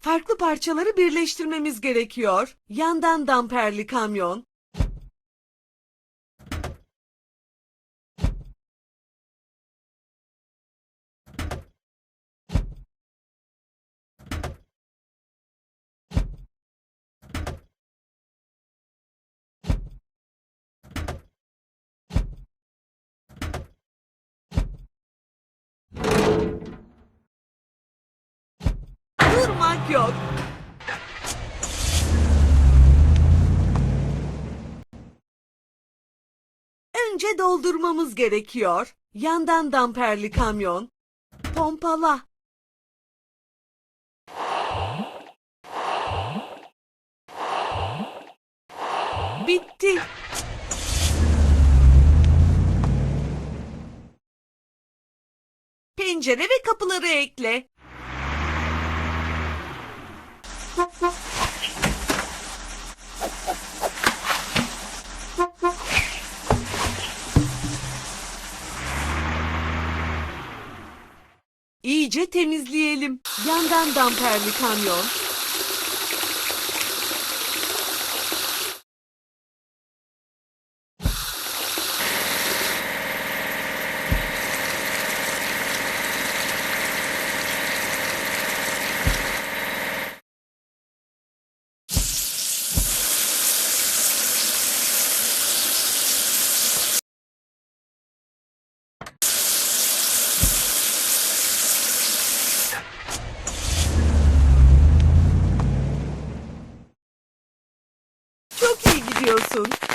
Farklı parçaları birleştirmemiz gerekiyor. Yandan damperli kamyon. Yok. Önce doldurmamız gerekiyor. Yandan damperli kamyon. Pompala. Bitti. Pencere ve kapıları ekle. İyice temizleyelim. Yandan damperli kamyon. Çok iyi gidiyorsun.